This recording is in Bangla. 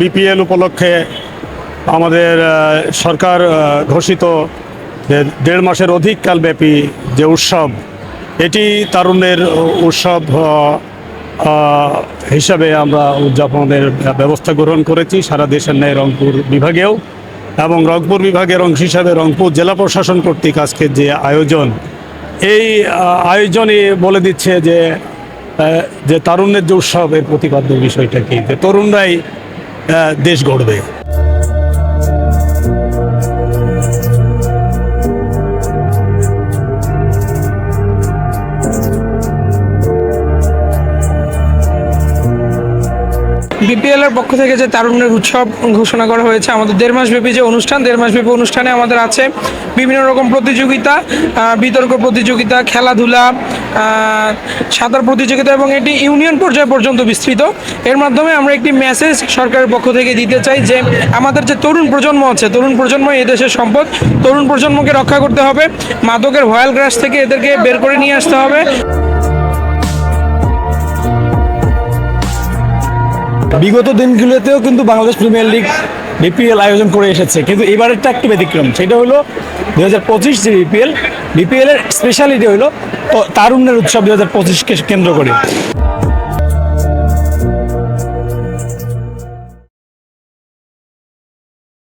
বিপিএল উপলক্ষে আমাদের সরকার ঘোষিত যে দেড় মাসের অধিক কালব্যাপী যে উৎসব, এটি তারুণ্যের উৎসব হিসাবে আমরা উদযাপনের ব্যবস্থা গ্রহণ করেছি সারা দেশের ন্যায় রংপুর বিভাগেও এবং রংপুর বিভাগের অংশ হিসাবে রংপুর জেলা প্রশাসন কর্তৃক আজকে যে আয়োজন, এই আয়োজনই বলে দিচ্ছে যে যে তারুণ্যের যে উৎসব, এর প্রতিপাদ্য বিষয়টা কি? যে তরুণরাই দেশ গড়বে এর পক্ষ থেকে যে তারুণ্যের উৎসব ঘোষণা করা হয়েছে, আমাদের দেড় মাস ব্যাপী যে অনুষ্ঠান, দেড় মাস ব্যাপী অনুষ্ঠানে আমাদের আছে বিভিন্ন রকম প্রতিযোগিতা বিতর্ক প্রতিযোগিতা, খেলাধুলা সাঁতার প্রতিযোগিতা এবং এটি ইউনিয়ন পর্যায় পর্যন্ত বিস্তৃত। এর মাধ্যমে আমরা একটি মেসেজ সরকারের পক্ষ থেকে দিতে চাই যে, আমাদের যে তরুণ প্রজন্ম আছে, তরুণ প্রজন্ম এই দেশের সম্পদ, তরুণ প্রজন্মকে রক্ষা করতে হবে, মাদকের ভয়াল গ্রাস থেকে এদেরকে বের করে নিয়ে আসতে হবে। বিগত দিনগুলোতেও কিন্তু বাংলাদেশ প্রিমিয়ার লিগ বিপিএল আয়োজন করে এসেছে। কিন্তু এবারেরটা একটু ব্যতিক্রম। সেটা হলো দু হাজার পঁচিশ যে বিপিএল, বিপিএলের স্পেশালিটি হলো তারুণ্যের উৎসব দু হাজার পঁচিশকে কেন্দ্র করে।